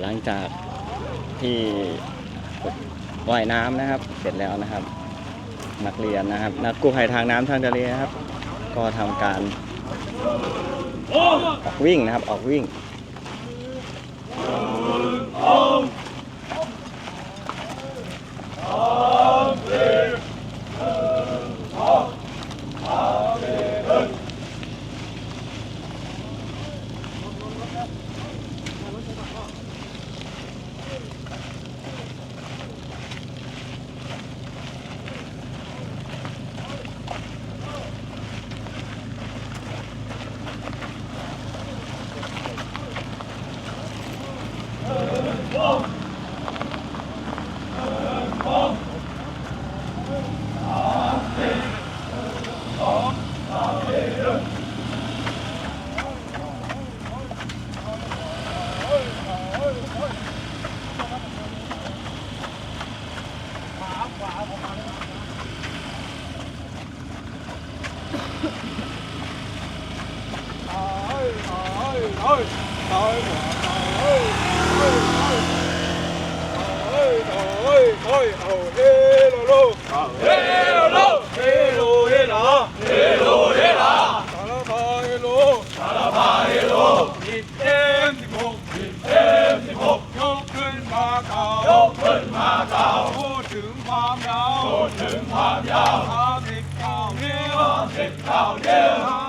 หลังจากที่ว่ายน้ำนะครับ เสร็จแล้วนะครับ นักเรียนนะครับ นักกู้ภัยทางน้ำทางทะเลครับ ก็ทำการออกวิ่งนะครับ ออกวิ่ง 一路一路，一路一路，一路一路，大老板一路，大老板一路，一点一六，一点一六，又奔马道，又奔马道，路途遥远，路途遥远，好地道，好地道。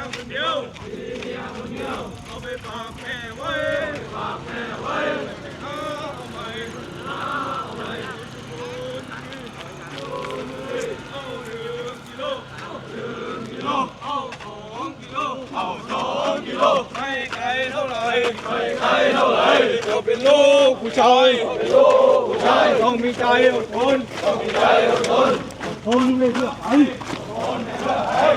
ยวคนเดียวมีเมีเอาไปฝากแม่ไว้ฝากแม่ไว้เอาไปเอาไปเอาถึงกิโลเอาถึงกิโลเอาสองกิโลเอาสองกิโลไม่ไกลเท่าไร่ไม่ไกเท่าไรก็เป็นลูกผู้ชายเป็นลูกผู้ชายต้องมีใจอดทนต้องมีใจอดทนอดทนเลยเพื่อไทยอดทนเลพื่อไทย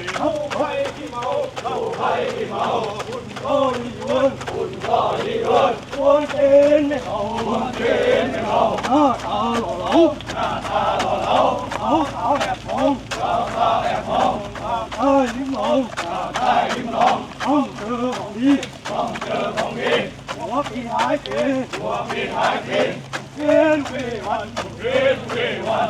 quân quân ta đi ơi quân trên mới hầu quân trên mới hầu nó ta lò lẩu ta ta lò lẩu lẩu lẩu đẹp phong ta ta đẹp phong ta ta liếm lòng ta ta liếm lòng không chờ không đi không chờ không đi quá bị hại tiền quá bị hại tiền tiền quê hoàn tiền quê hoàn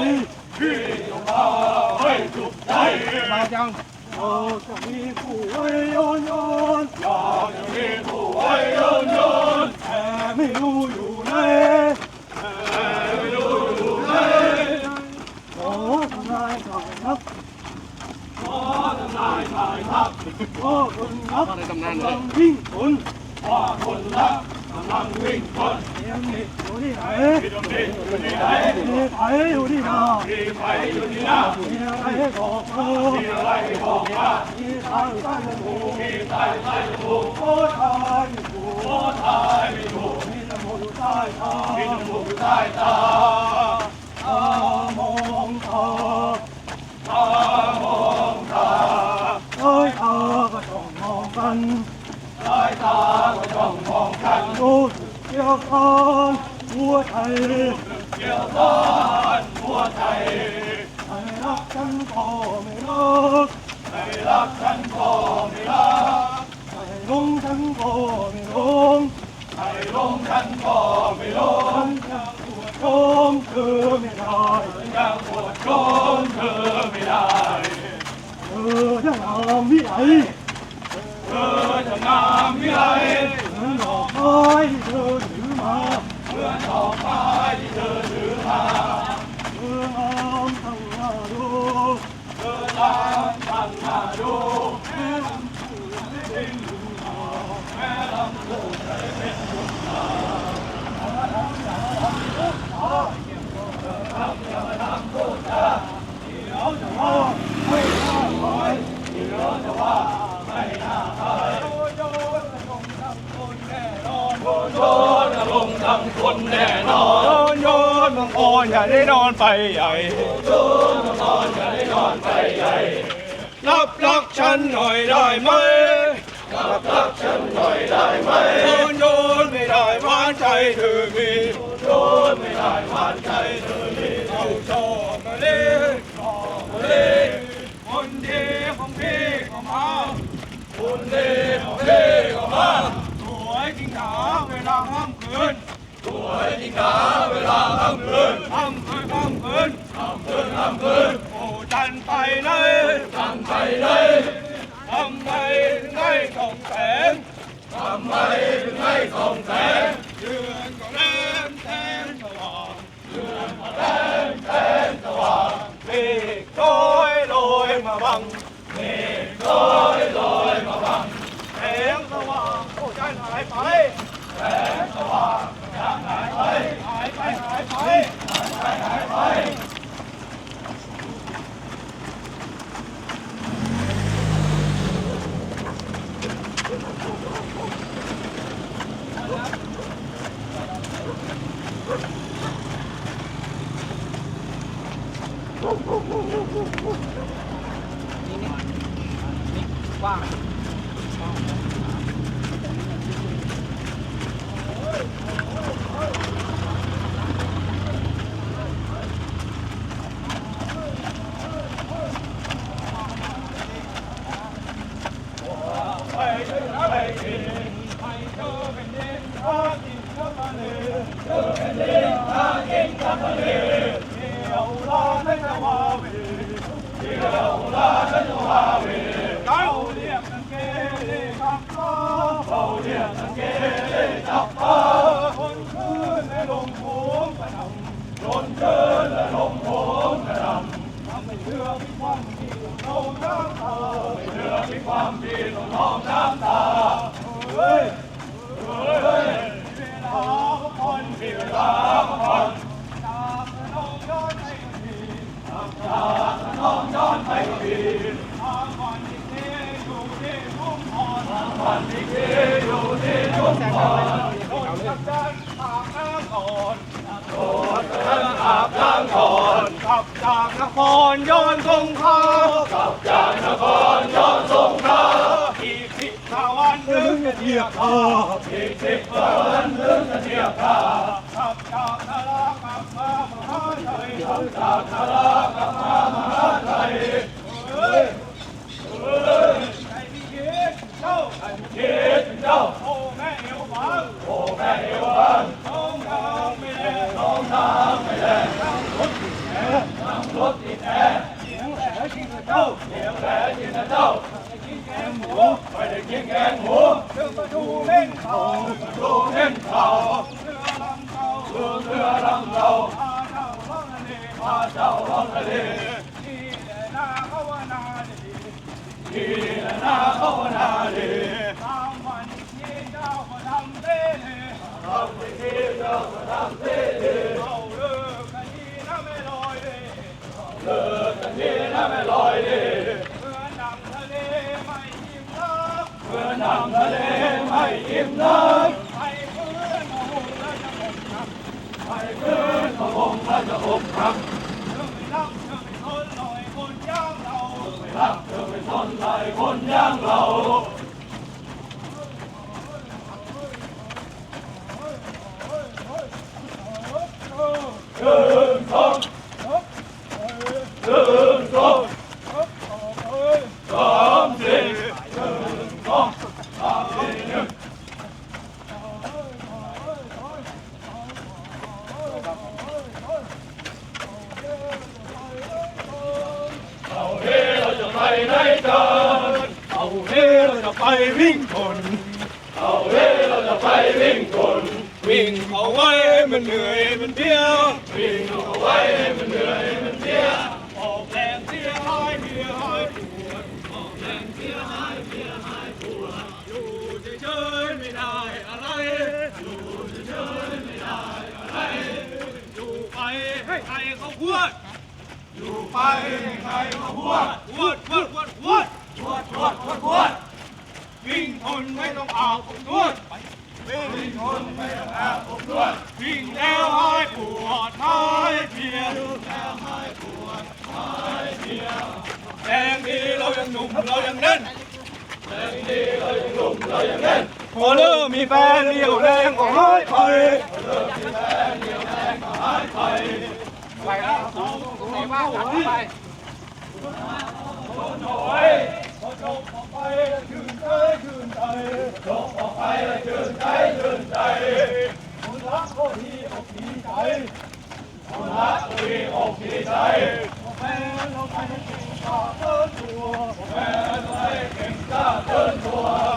ดังพี่ให้จุกใจมาจังโอ้จมีผู้ไว้ยนยนอยากจะมีผู้ไว้ยนยนแต่ไม่รู้อยู่ไหนแต่ไม่รู้อยู่ไหนขอทำลายหน่อยครับขอทำลายหน่อยครับขอคนนับกำลังวิ่งคนขอคนรักกำลังวิ่งคน สี ยงนี่อยู่ที่ไหนมีใครอยู่ที่หน้ามีใครอยู่ที่หน้ามีอะไรให้บอกมามีอะไรให้บอกมามีทางใต้จมูกมีทางใต้จมูกโอ้ทายไม่ถูกโอ้ทายไม่ถูกมีจมูกอยู่ใต้ตามีจมูกอยู่ใต้ตาตามองตาตามองตาสายตาก็จ้องมองกันสายตาก็จ้องมองกันรู้สึกเกี่ยวกันหัวใจเกี่ยวก้อนหัวใจไม่รักฉันก็ไม่รักไม่รักฉันก็ไม่รักไม่ลงฉันก็ไม่ลงไม่ลงฉันก็ไม่ลงฉันยังปวดโยมเธอไม่ได้ฉันยังปวดโยมเธอไม่ได้เธอจะงามวิไลเธอจะงามวิไล ที่เธอถือมาเหมือนดอกไม้ที่เธอถือมาเธองามทั้งทำมาดูเธองามทั้งทำมาดูแม่ลำพูนได้เป็นลุงนาแม่ลำพูนได้เป็นลุงนาเดี๋ยวจะว่าไม่น่าขายเดี๋ยวจะว่าไม่น่าขายโอ้ยโยนลงทำคนแน่นอนโอ้ยโยนลงทำค นแน่นอนโยนโยนบางอ่อนอย่าได้นอนไปใหญ่โยนบางอ่อนอย่าได้นอนไปใหญ่รับรักฉันหน่อยได้ไหมรับรักฉันหน่อยได้ไหมโยนโยนไม่ได้หวานใจเธอมีโยนไม่ได้หวานใจเธอมีเอาชอบมาเล่นชอบมาเล่นคนดีของพี่ก็มาคนดีของพี่ก็มาสวยจริงหนาเวลาค่ำคืน สวยจริงหนาเวลาค่ำคืนค่ำคืนค่ำคืนค่ำคืนค่ำคืนโอ้จันไปไหนจันไปไหนทำไมถึงให้ส่องแสงทำไมถึงให้ส่องแสงเดือนก็แรงแสงสว่างเดือนก็แรงแสงสว่างเมฆลอยลอยมาบังเมฆลอยลอยมาบังแสงสว่างโอ้ใจหายไปแสงสว่าง จางหายไปหายไปหายไปหายไปหายไป ไปเจอไปกินไปเจอเป็นเด็กหากินกับทะเลเจอเป็นเด็กหากินกับทะเลเที่ยวลาและจะว่าเวเที่ยวลาและจะว่าเวเขาเรียกกันเกเรจับปลาเขาเรียกกันเกเรจับปลาคนคืนและลงโขงกระดำคนคืนและลงโขงกระดำทำให้เรือมีความดีเราน้ำตาไม่เรือมีความดีเราน้องน้ำตาเฮ้ยเฮ้ยเวลาก็พอนเวลาก็พอนจากน้องย้อนไปทีจากน้องย้อนไปทีทางวันที่เทอยู่ที่ทุ่งพรทางวันที่เทอยู่ที่ทุ่งพรโดนจับดันปากน้ำอ่อนโดนจับดันปากน้ำอ่อนกลับจากนค รย้อนทรงขลากับจานนครย้อนทรงขลาอีกสิบห้าวันถึงจะเทียบข้าอีกสิบห้าวันถึงจะเทียบข้าขับจากนรากลับมาพระไทยกลับจากนรากลับมามหาไทยเฮ้ยเฮ้ยใจพี่เย็ คิดถึงเจ้าโอ้แม่เอวบางโอ้แม่เอวบางท้องทางไม่แลท้องทางไม่แลนั่งรถติดแอร์นั่งรถติดแอร์เสียงแหลกินกับเจ้าเสียงแหลกินกับเจ้าไม่ได้กินแกงหมูไม่ได้กินแกงหมูเรื่องประตูเล่นเขาประตูเล่นเขาเรือลำเขาเรือเรือลำเขาพาเจ้าล่องทะเลพาเจ้าล่องทะเลนี่แหละนาภาวนาดี ทีละนาภาวนาดีตามวันที่เจ้ามาทำเต้เล่ทำพิธีเจ้ามาทำเต้เล่เอาเลิกกันทีนะไม่ลอยเล่เลิกกันทีนะไม่ลอยเล่เมื่อน้ำทะเลไม่อิ่มน้ำเมื่อน้ำทะเลไม่อิ่มน้ำไปคืนมาหงแล้วจะอกหักไปคืนมาหงแล้วจะอกหักเธอไม่รักเธอไม่ทนลอยคนย่างเราไม่รักเธอไม่ทนลอยคนย่างเรา หนึ่งสองหนึ่งสองสามสี่หนึ่งสองสามสี่หนึ่งเอาเฮ้เราจะไปไหนกันเอาเฮ้เราจะไป วิ่งชนเอาเฮ้เราจะไปวิ่งชนวิ่งเอาไว้ให้มันเหนื่อยมันเพลียวิ่งเอาไว้ให้มันเหนื่อยมันเพลียออกแรงเสียหายเพลียหายปวดออกแรงเสียหายเพลียหายปวดอยู่เฉยๆไม่ได้อะไร อยู่เฉยๆไม่ได้อะไร อยู่ไปให้ใครเขาพูดอยู่ไปให้ใครมาพวด วิ่งทนไม่ต้องอาบผมนวดวิ่งแล้วหายปวดหายเพียแล้วหายปวดหายเพียแรงดีเรายังหนุ่มเรายังแน่นแรงดีเรายังหนุ่มเรายังแน่นพอเริ่มมีแฟนเดียวแรงก็หายไปพอเริ่มมีแฟนเดียวแรงก็หายไปไปแล้วไหนว่าหลังไปโอ้ยพอจบออกไป แล้วชื่นใจชื่นใจจบออกไปแล้วชื่นใจชื่นใจคนรักก็ดีอกดีใจคนรักก็ดีอกดีใจแม่เราไปเก่งกล้าเดินตัวแม่เราไปเก่งกล้าเดินตัว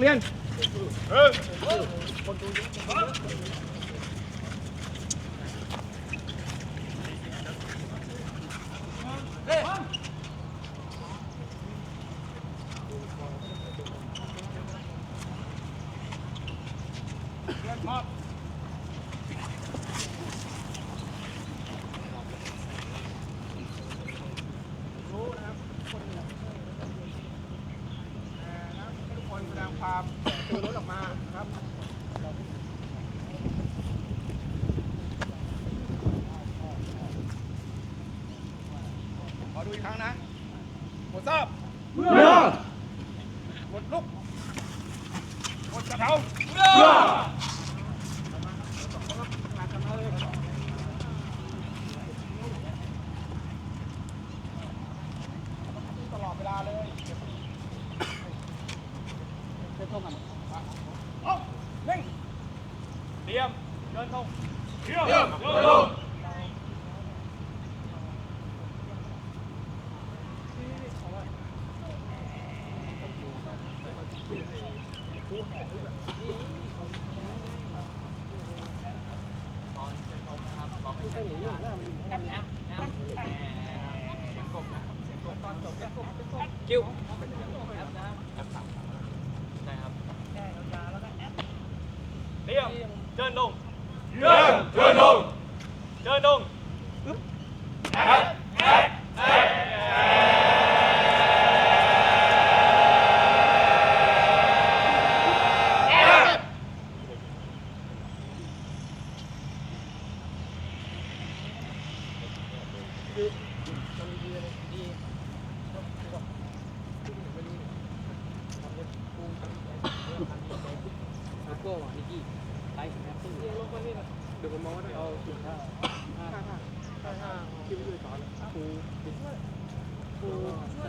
เรียน Không.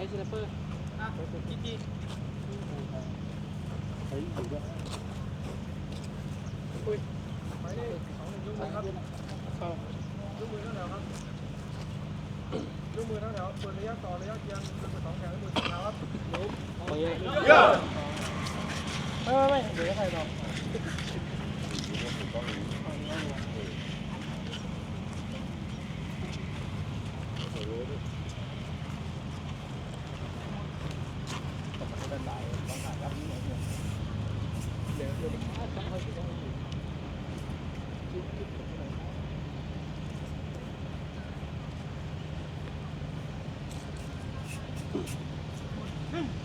อ้ซิลเปอร์อ่ะกิ๊กกิ๊กเฮ้ยอยู่ด้วยอุ้ยไปดิสองหนึ่งยกมือครับเข้ายกมือแล้วเหรอครับยกมือแล้วเหรอส่วนระยะต่อระยะเกียร์มือสองแขนมือสองเท้าครับลุกไปเยอะไม่ไม่ไม่เดี๋ยวใครบอก Mm.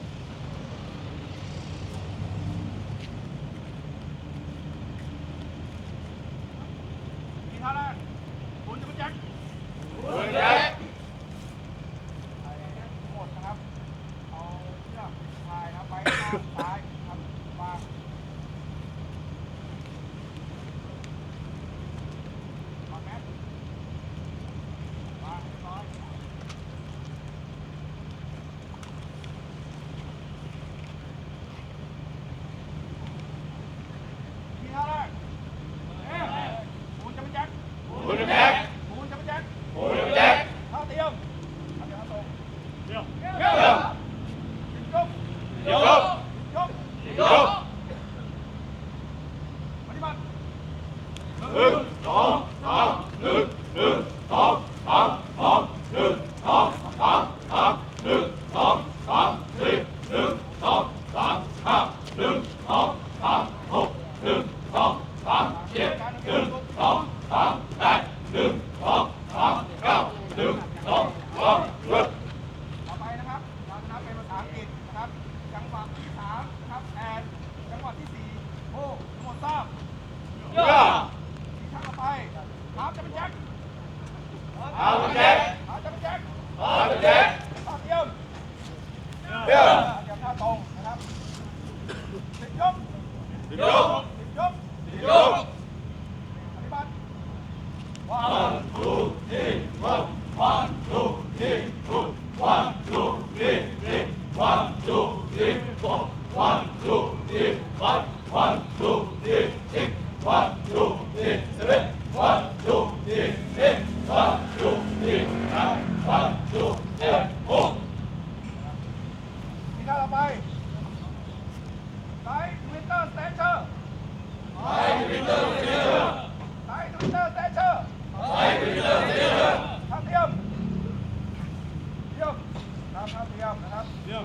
ค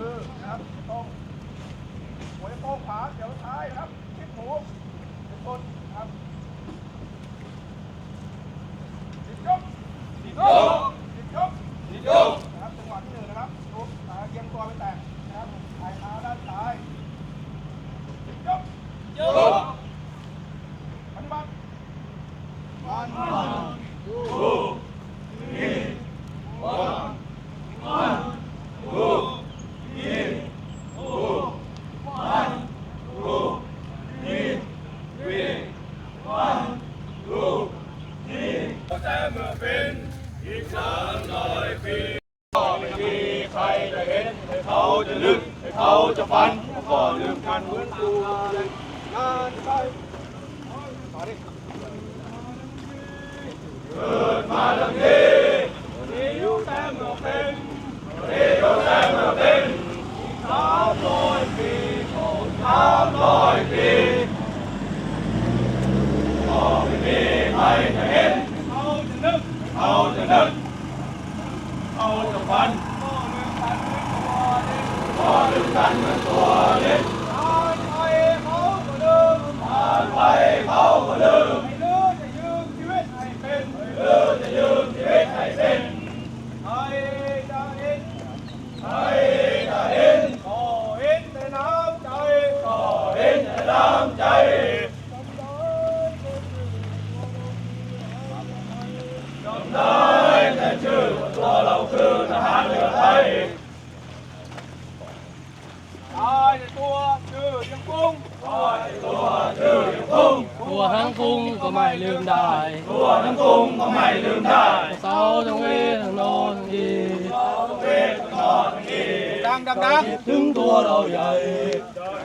รับตรงหัวโป้งขวาเดี๋ยวซ้ายครับ Jai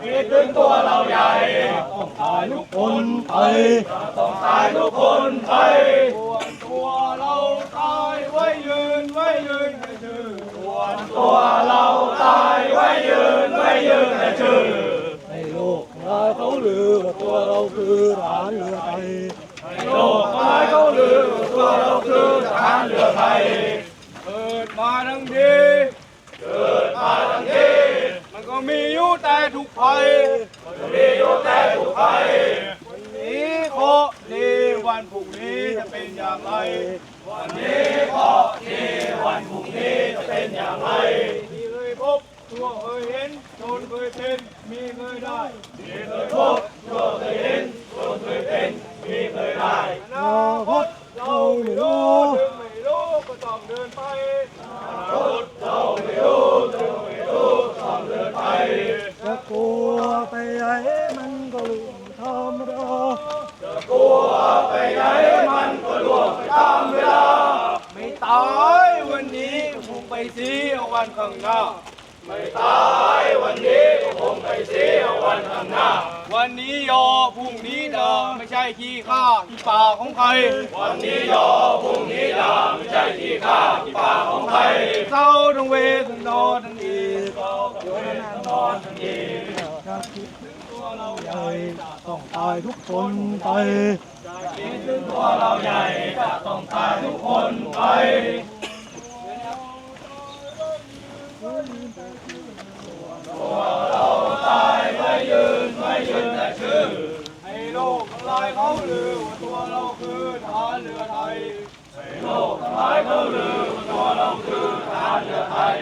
คิดถึงตัวเราใหญ่ต้องตายทุกคนไปต้องตายทุกคนไปตัวเราตายไว้ยืนไว้ยืนให้ชื่อตัวตัวเราตายไว้ยืนไว้ยืนแต่ชื่อให้โลกลายเขาลือว่าตัวเราคือทหารเรือไทยให้โลกลายเขาลือว่าตัวเราคือทหารเรือไทยเกิดมาทั้งทีเกิดมาทั้งที มันก็มีอยู่แต่ทุกภัยมันมีอยู่แต่ทุกภัยวันนี้ขอดีวันพรุ่งนี้จะเป็นอย่างไร วันนี้ขอดีวันพรุ่งนี้จะเป็นอย่างไรที่เคยพบชั่วเคยเห็นจนเคยเป็นมีเคยได้ที่เคยพบชั่วเคยเห็นจนเคยเป็นมีเคยได้อนาคตเราไม่รู้ถึงไม่รู้ก็ต้องเดินไปอนาคตเราไม่รู้ถึงไม่รู้ต้องเดินไป จะ กลัวไปไหนมันก็เรื่องธรรมดาไปไหนมันก็ล่วงตามเวลาไม่ตายวันนี้คงไปเสียวันข้างหน้าไม่ตายวันนี้คงไปเสียวันข้างหน้า วันนี้ยอพรุ่งนี้ดาไม่ใช่ขี้ข้าขี้ป่าของใคร วันนี้ยอพรุ่งนี้ดาไม่ใช่ขี้ข้าขี้ป่าของใครเศร้าทั้งเวททั้งนอนทั้งอี นอนทั้งอีจะคิดถึงตัวเราใหญ่ต้องตายทุกคนไปคิดถึงตัวเราใหญ่จะต้องตายทุกคนไปให้โลกทั้งหลายเขาลือว่าตัวเราคือทหารเรือไทยให้โลกทั้งหลายเขาลือว่าตัวเราคือทหารเรือไทย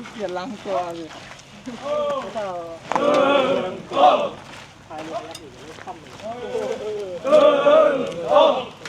ขี้เกียจล้างตัวเลยไอเองแอยู่นถ้ำเอย